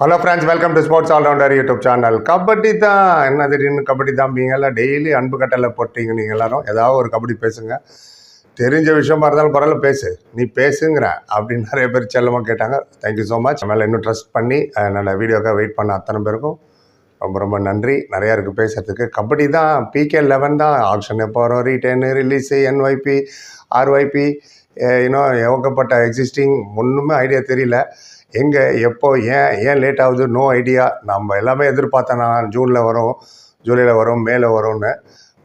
Hello friends welcome to sports allrounder YouTube channel kabaddi தான் என்ன திடீர்னு கபடி தான் எல்லாம் டெய்லி அன்பு கட்டளை போட்டீங்க நீங்கள் எல்லாரும். ஏதாவது ஒரு கபடி பேசுங்க. தெரிஞ்ச விஷயமா இருந்தாலும் பரவாயில்ல பேசு. நீ பேசுங்கிற அப்படின்னு நிறைய பேர் செல்லமாக கேட்டாங்க. தேங்க்யூ ஸோ மச் மேலே இன்னும் ட்ரஸ்ட் பண்ணி அஹ், என்னோட வீடியோக்காக வெயிட் பண்ண அத்தனை பேருக்கும் ரொம்ப ரொம்ப நன்றி. நிறையா இருக்குது பேசுகிறதுக்கு கபடி தான் பிகே லெவன் தான். ஆப்ஷன் எப்போ வரும்? ரீட்டெயின் ரிலீஸு என்ஒய்பி ஆர்ஒய்பி இன்னும் எவக்கப்பட்ட எக்ஸிஸ்டிங் ஒன்றுமே ஐடியா தெரியல. எங்கே எப்போ ஏன் ஏன் லேட் ஆகுது? நோ ஐடியா நம்ம எல்லாமே எதிர்பார்த்தேன் நான் ஜூனில் வரும் ஜூலையில் வரும் மேலே வரும்னு.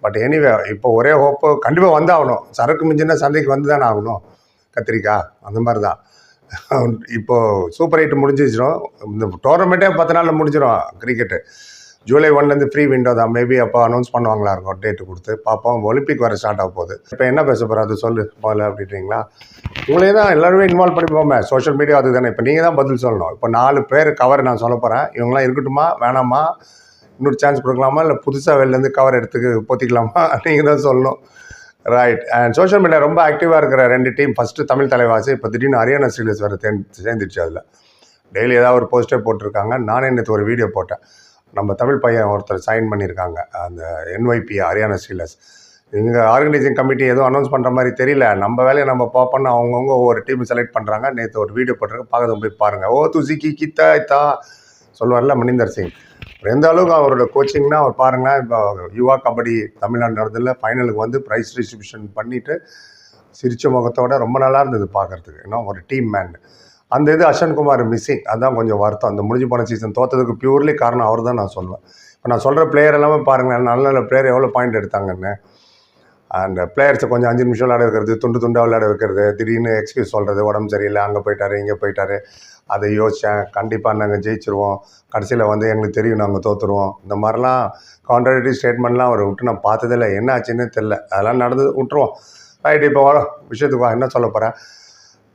பட் எனிவே இப்போ ஒரே ஹோப்பு கண்டிப்பாக வந்தாகணும். சரக்கு மிஞ்சின சந்தைக்கு வந்து தானே ஆகணும் கத்திரிக்காய் அந்த மாதிரி தான் இப்போது சூப்பர் ஹைட் முடிஞ்சிச்சிடும் இந்த டோர்னமெண்ட்டே பத்து நாளில் முடிஞ்சிடும் கிரிக்கெட்டு ஜூலை ஒன்லேருந்து ஃப்ரீ விண்டோ தான். மேபி அப்போ அனௌன்ஸ் பண்ணுவாங்களா? இருக்கும் டேட்டு கொடுத்து பார்ப்போம். ஒலிம்பிக் வர ஸ்டார்ட் ஆக போகுது. இப்போ என்ன பேச போகிற அது சொல்லு. முதல்ல அப்படின்றீங்களா? உங்களே தான் எல்லாருமே இன்வால்வ் பண்ணிப்போமே. சோஷியல் மீடியா அது தானே இப்போ நீங்கள் தான் பதில் சொல்லணும். இப்போ நாலு பேர் கவர் நான் சொல்ல போகிறேன் இவங்களாம் இருக்கட்டுமா? வேணாமா? இன்னொரு சான்ஸ் கொடுக்கலாமா? இல்லை புதுசாக வெளிலேருந்து கவர் எடுத்துக்கு போத்திக்கலாமா? நீங்கள் தான் சொல்லணும். ரைட் அண்ட் சோஷியல் மீடியா ரொம்ப ஆக்டிவாக இருக்கிற ரெண்டு டீம் ஃபஸ்ட்டு தமிழ் தலைவாசி. இப்போ திடீர்னு ஹரியானா ஸ்டீலர்ஸ் வேறு சேர்ந்து சேர்ந்துருச்சு அதில். டெய்லி ஏதாவது ஒரு போஸ்டே போட்டிருக்காங்க. நானே நேற்று ஒரு வீடியோ போட்டேன். நம்ம தமிழ் பையன் ஒருத்தர் சைன் பண்ணியிருக்காங்க. அந்த என்ஒய்பி ஹரியானா ஸ்டீலர்ஸ் இங்கே ஆர்கனைசிங் கமிட்டி எதுவும் அனௌன்ஸ் பண்ணுற மாதிரி தெரியல. நம்ம வேலையை நம்ம பார்ப்போம்னு அவங்கவுங்க ஒவ்வொரு டீம் செலக்ட் பண்ணுறாங்க நேற்று ஒரு வீடியோ போட்டிருக்க. பார்க்க போய் பாருங்கள் ஓ துசிக்கி கித்தா இத்தா சொல்லுவார்ல மணிந்தர் சிங். எந்த அளவுக்கு அவரோட கோச்சிங்னா அவர் பாருங்களேன் இப்போ யுவா கபடி தமிழ்நாடு நடந்ததில் ஃபைனலுக்கு வந்து ப்ரைஸ் டிஸ்ட்ரிபியூஷன் பண்ணிவிட்டு சிரிச்ச முகத்தோட ரொம்ப நல்லா இருந்தது பார்க்கறதுக்கு. இன்னும் ஒரு டீம் மேன் அந்த இது அஸ்வன் குமார் மிஸ்ஸிங் அதான் கொஞ்சம் வருத்தம். அந்த முடிஞ்சு போன சீசன் தோத்ததுக்கு பியூர்லி காரணம் அவர் தான் நான் சொல்லுவேன் இப்போ நான் சொல்கிற பிளேயர் எல்லாமே பாருங்களேன். நல்ல நல்ல பிளேயர் எவ்வளோ பாயிண்ட் எடுத்தாங்கன்னு. அந்த பிளேயர்ஸை கொஞ்சம் அஞ்சு நிமிஷம் விளையாட வைக்கிறது துண்டு துண்டாக விளையாட வைக்கிறது திடீர்னு எக்ஸ்கியூஸ் சொல்கிறது உடம்பு சரியில்லை அங்கே போயிட்டாரு இங்கே போயிட்டாரு. அதை யோசித்தேன் கண்டிப்பாக நாங்கள் ஜெயிச்சிருவோம். கடைசியில் வந்து எங்களுக்கு தெரியும் நாங்கள் தோற்றுருவோம் இந்த மாதிரிலாம் கான்ட்ரடிக்டரி ஸ்டேட்மெண்ட்லாம் அவர் விட்டு நான் பார்த்ததில்ல. என்ன ஆச்சுன்னு தெரில அதெல்லாம் நடந்து விட்டுருவோம். ரைட் இப்போ வரோம் விஷயத்துக்கு வா. என்ன சொல்ல போகிறேன்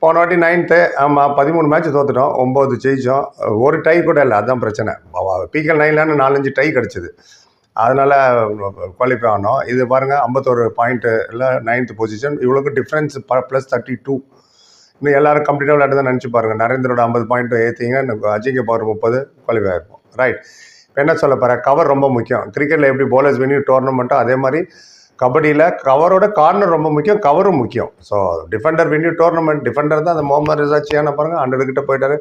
போன வாட்டி நைன்த்து ஆமாம் பதிமூணு மேட்ச் தோத்துட்டோம். ஒம்பது ஜெயித்தோம் ஒரு டை கூட இல்லை அதுதான் பிரச்சனை. பிகல் நைன்லான்னு நாலஞ்சு டை கிடச்சிது. அதனால் குவாலிஃபை ஆனோம். இது பாருங்கள் ஐம்பத்தோரு பாயிண்ட்டு இல்லை நைன்த் பொசிஷன் இவ்வளோக்கு டிஃப்ரென்ஸ் ப்ளஸ் தேர்ட்டி டூ இன்னும் எல்லாரும் கம்ப்ளீட்டாக விளையாட்டு நினச்சி பாருங்கள் நரேந்திரோட ஐம்பது பாயிண்ட்டு ஏற்றிங்க அஜிங்க பவர் முப்பது குவாலிஃபை ஆகிருப்போம் ரைட் இப்போ என்ன சொல்ல போகிறேன் கவர் ரொம்ப முக்கியம். கிரிக்கெட்டில் எப்படி போலர்ஸ் வினி டோர்னமெண்ட்டோ அதே மாதிரி கபடியில் கவரோட கார்னர் ரொம்ப முக்கியம் கவரும் முக்கியம். ஸோ டிஃபெண்டர் வின்யூ டோர்னமெண்ட் டிஃபெண்டர் தான் அந்த முகமது ரிசா சியான பாருங்கள் ஹண்ட்ரட் போயிட்டார்.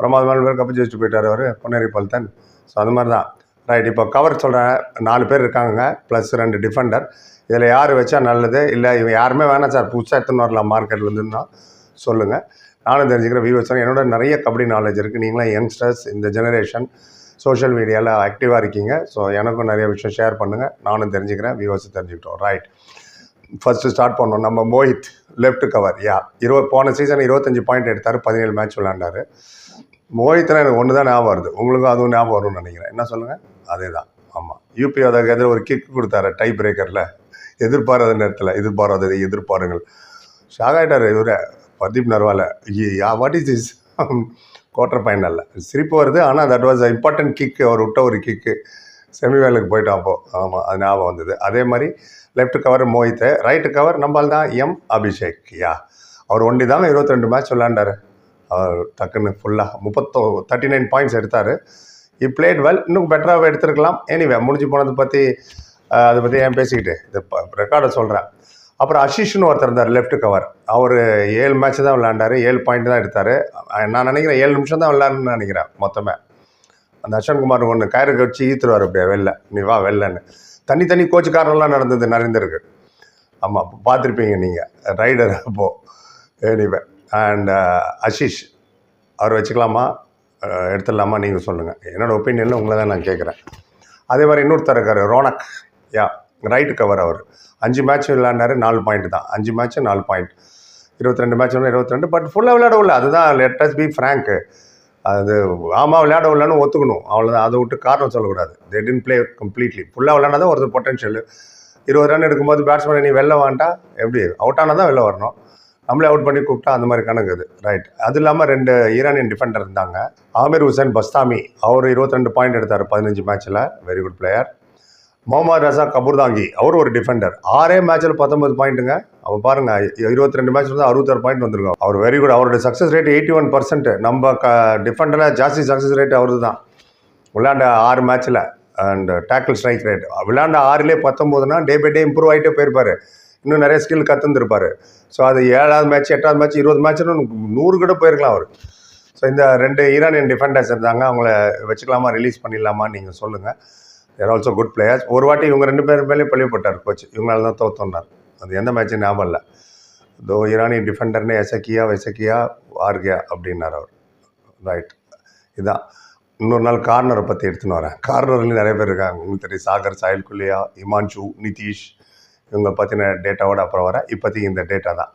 பிரமாதமான பேர் கப்பு ஜெயிச்சு போயிட்டார் அவர் பொன்னேரி பல்தன். ஸோ அது மாதிரி தான் ரைட் இப்போ கவர் சொல்கிறேன் நாலு பேர் இருக்காங்க ப்ளஸ் ரெண்டு டிஃபெண்டர் இதில் யார் வச்சா நல்லது? இல்லை இவன் யாருமே வேணாம் சார் புதுசாக எடுத்துன்னு வரலாம் மார்க்கெட்டில் இருந்துன்னா. சொல்லுங்கள் நானும் தெரிஞ்சுக்கிறேன் வியூவர்ஸ் என்னோட நிறைய கபடி நாலேஜ் இருக்குது நீங்களாம் யங்ஸ்டர்ஸ் இந்த ஜெனரேஷன் சோஷியல் மீடியாவில் ஆக்டிவாக இருக்கீங்க. ஸோ எனக்கும் நிறைய விஷயம் ஷேர் பண்ணுங்கள் நானும் தெரிஞ்சுக்கிறேன். வியூவர்ஸும் தெரிஞ்சுக்கிட்டோம். ரைட் ஃபஸ்ட்டு ஸ்டார்ட் பண்ணோம். நம்ம மோஹித் லெஃப்ட் கவர் யா இருபது போன சீசன் இருபத்தஞ்சி பாயிண்ட் எடுத்தார். பதினேழு மேட்ச் விளாண்டாரு மோஹித்தில் எனக்கு ஒன்று தான் ஞாபகம் வருது. உங்களுக்கும் அதுவும் ஞாபகம் வரும்னு நினைக்கிறேன். என்ன சொல்லுங்கள் அதே தான் ஆமாம் யூபி அதாவது எதிர ஒரு கிக் கொடுத்தாரு. டை பிரேக்கரில் எதிர்பாராத நேரத்தில். எதிர்பாராததை எதிர்பாருங்கள். ஷாக் ஆகிட்டார் இவரை. Pardeep Narwal. Yeah what is this quarter ஃபைனலில் சிரிப்பு வருது ஆனால் தட் வாஸ் இம்பார்ட்டன்ட் கிக்கு அவர் விட்ட ஒரு கிக்கு செமிஃபைனலுக்கு போயிட்டோம் அப்போது ஆமாம் அது ஞாபகம் வந்தது. அதே மாதிரி left cover Mohit right cover நம்மால் தான் எம் அபிஷேக் யா? அவர் ஒண்டி தான் இருபத்தி ரெண்டு மேட்ச் விளாண்டாரு அவர் டக்குன்னு ஃபுல்லாக முப்பத்தோ தேர்ட்டி நைன் பாயிண்ட்ஸ் எடுத்தார். இ பிளேட் வெல் இன்னும் பெட்டராக எடுத்திருக்கலாம். எனிவே முடிஞ்சு போனதை பற்றி அதை பற்றி ஏன் பேசிக்கிட்டு இது ரெக்கார்டை சொல்கிறேன் அப்புறம் அஷிஷ்னு ஒருத்தர் இருந்தார் லெஃப்ட் கவர் அவர் ஏழு மேட்ச் தான் விளாண்டாரு ஏழு பாயிண்ட் தான் எடுத்தார். நான் நினைக்கிறேன் ஏழு நிமிஷம் தான் விளாட்ணுன்னு நினைக்கிறேன் மொத்தமே. அந்த அஸ்வன் குமார் ஒன்று கயிறு கடிச்சு ஈத்துருவார் அப்படியே வெளில. நீ வா வெளிலன்னு. தனித்தனி தனி கோச்சுக்காரெல்லாம் நடந்தது நிறைந்திருக்கு ஆமாம் பார்த்துருப்பீங்க நீங்கள் ரைடர் அப்போது எனிவே அண்ட் uh, அஷிஷ் அவர் வச்சுக்கலாமா? எடுத்துடலாமா? நீங்கள் சொல்லுங்கள் என்னோடய ஒப்பீனியனில் உங்களை தான் நான் கேட்குறேன். அதே மாதிரி இன்னொருத்தர் இருக்கார் ரோனக். யா ரைட்டு கவர் அவர். அஞ்சு மேட்ச் விளையாண்டாரு நாலு பாயிண்ட் தான். அஞ்சு மேட்ச்சு நாலு பாயிண்ட் இருபத்தி ரெண்டு மேட்ச் ஒன்று இருபத்தி ரெண்டு பட் ஃபுல்லாக விளையாடவில்ல அதுதான் லெட்டஸ் பி ஃப்ரேங்க் அது ஆமாம் விளையாடவில்லன்னு ஒத்துக்கணும். அவ்வளோதான் அதை விட்டு காரணம் சொல்லக்கூடாது. தே டென்ட் ப்ளே கம்ப்ளீட்லி ஃபுல்லாக விளாண்டா தான் ஒருத்தர் பொட்டன்ஷியல் இருபது ரன் எடுக்கும்போது பேட்ஸ்மேன் நீ வெளில வேண்டாம் எப்படி? அவுட் ஆனால் தான் வெளில வரணும். நம்மளே அவுட் பண்ணி கூப்பிட்டா அந்த மாதிரி கணக்கு இது ரைட் அது இல்லாமல் ரெண்டு ஈரானியன் டிஃபெண்டர் இருந்தாங்க. ஆமீர் ஹுசேன் பஸ்தாமி. அவர் இருபத்தி ரெண்டு பாயிண்ட் எடுத்தார் பதினஞ்சு மேட்ச்சில் very good player Mohammad Reza கபூர்தாங்கி அவர் ஒரு டிஃபெண்டர் ஆறே மேட்ச்சில் பத்தொன்பது பாயிண்ட்டுங்க அவர் பாருங்க இருபத்தி ரெண்டு மேட்ச் வந்து அறுபத்தாறு பாயிண்ட் வந்திருக்கும். அவர் வெரி குட் அவரோட success rate eighty one percent நம்ம க டிஃபெண்டரில் ஜாஸ்தி சக்ஸஸ் ரேட் அவரு தான் விளையாண்ட ஆறு மேட்ச்சில் அண்ட் டேக்கிள் ஸ்ட்ரைக் ரேட் விளையாண்ட ஆறுலேயே பத்தொம்போதுனா டே பை டே இம்ப்ரூவ் ஆகிட்டே போயிருப்பார். இன்னும் நிறைய ஸ்கில் கற்றுந்துருப்பார் ஸோ அது ஏழாவது மேட்ச் எட்டாவது மேட்ச் இருபது மேட்ச்னு நூறு கூட போயிருக்கலாம் அவர். ஸோ இந்த ரெண்டு ஈரானியன் டிஃபெண்டர்ஸ் இருந்தாங்க. அவங்கள வச்சுக்கலாமா ரிலீஸ் பண்ணிடலாமா நீங்கள் சொல்லுங்கள் தேர் ஆல்சோ குட் பிளேயர்ஸ் ஒரு வாட்டி இவங்க ரெண்டு பேரும் மேலேயும் பள்ளிப்பட்டார் கோச் இவங்களால தான் தோத்தோன்னார் அது எந்த மேட்ச்சும் ஞாபகம் இல்லை. தோ ஈரானியன் டிஃபெண்டர்னு எசக்கியா வெசக்கியா ஆர்கியா அப்படின்னார் அவர். ரைட் இதான். இன்னொரு நாள் கார்னரை பற்றி எடுத்துன்னு வரேன். கார்னர்லேயும் நிறைய பேர் இருக்காங்க. உங்களுக்கு தெரியும் சாகர் சாயல் குல்லியா இமான்ஷு நிதிஷ். இவங்க பற்றின டேட்டாவோட அப்புறம் வரேன். இப்போதைக்கு இந்த டேட்டா தான்.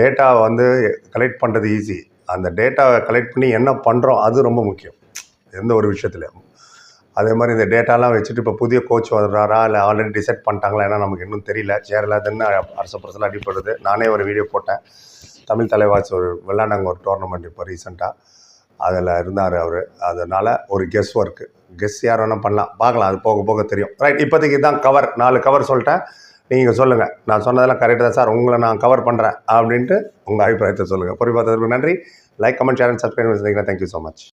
டேட்டா வந்து கலெக்ட் பண்ணுறது ஈஸி அந்த டேட்டாவை கலெக்ட் பண்ணி என்ன பண்ணுறோம் அது ரொம்ப முக்கியம். எந்த ஒரு விஷயத்துலையும். அதே மாதிரி இந்த டேட்டாலாம் வச்சுட்டு இப்போ புதிய கோச் வர்றாரா இல்லை ஆல்ரெடி டிசைட் பண்ணிட்டாங்களா ஏன்னா நமக்கு இன்னும் தெரியல. சேரலாதுன்னு அரசு பிரசல அடிப்படுது நானே ஒரு வீடியோ போட்டேன். தமிழ் தலைவாசி ஒரு விளாண்டாங்க ஒரு டோர்னமெண்ட் இப்போ ரீசெண்டாக அதில் இருந்தார் அவர். அதனால் ஒரு கெஸ் ஒர்க்கு கெஸ் யார் வேணால் பண்ணலாம். பார்க்கலாம். அது போக போக தெரியும். ரைட் இப்போதைக்கு தான் கவர் நாலு கவர் சொல்லிட்டேன். நீங்கள் சொல்லுங்கள் நான் சொன்னதெல்லாம் கரெக்டாக தான் சார் உங்களை நான் கவர் பண்ணுறேன் அப்படின்ட்டு உங்கள் அபிப்பிராயத்தை சொல்லுங்கள் பொறி பார்த்ததுக்கு நன்றி. Like comment share and subscribe பண்ணிங்கன்னா தேங்க்யூ ஸோ மச்